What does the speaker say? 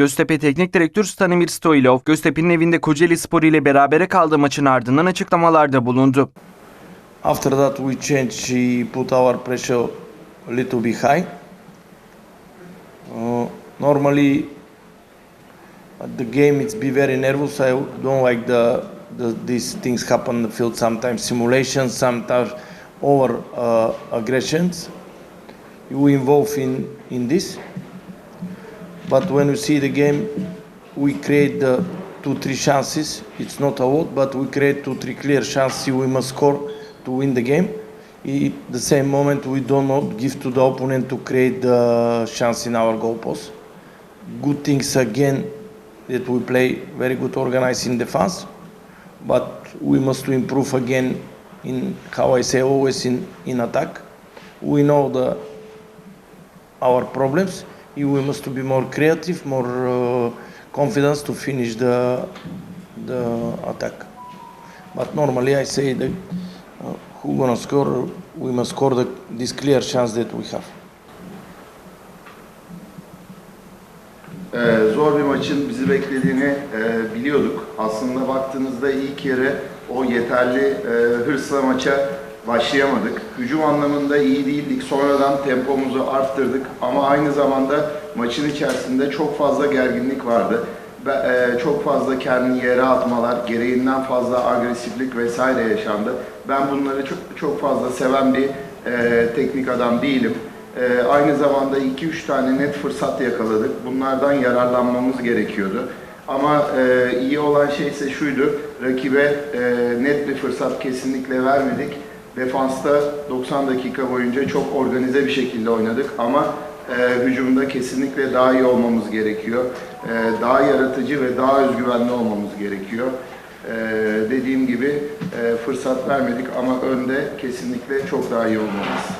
Göztepe Teknik Direktör Stanimir Stoilov, Göztepe'nin evinde Kocaeli Spor ile berabere kaldığı maçın ardından açıklamalarda bulundu. After that, we changed. She put our pressure a little bit high. Uh, normally, at the game, it's be very nervous. I don't like the, the these things happen on the field. Sometimes simulations, sometimes over uh, aggressions. You involve in in this. But when you see the game, we create the two, three chances. It's not a lot, but we create two, three clear chances. We must score to win the game. The same moment, we do not give to the opponent to create the chance in our goal post. Good things again that we play very good organized in defense, but we must improve again in how I say always in, in attack. We know the our problems. We must to be more creative, more uh, confidence to finish the the attack. But normally I say that uh, who gonna score? We must score the, this clear chance that we have. Ee, zor bir maçın bizi beklediğini e, biliyorduk. Aslında baktığınızda ilk yarı o yeterli e, hırsla maça başlayamadık. Hücum anlamında iyi değildik. Sonradan tempomuzu arttırdık ama aynı zamanda maçın içerisinde çok fazla gerginlik vardı. E, çok fazla kendini yere atmalar, gereğinden fazla agresiflik vesaire yaşandı. Ben bunları çok çok fazla seven bir e, teknik adam değilim. Ee, aynı zamanda 2-3 tane net fırsat yakaladık. Bunlardan yararlanmamız gerekiyordu. Ama e, iyi olan şey ise şuydu, rakibe e, net bir fırsat kesinlikle vermedik. Defansta 90 dakika boyunca çok organize bir şekilde oynadık ama e, hücumda kesinlikle daha iyi olmamız gerekiyor. E, daha yaratıcı ve daha özgüvenli olmamız gerekiyor. E, dediğim gibi e, fırsat vermedik ama önde kesinlikle çok daha iyi olmalıyız.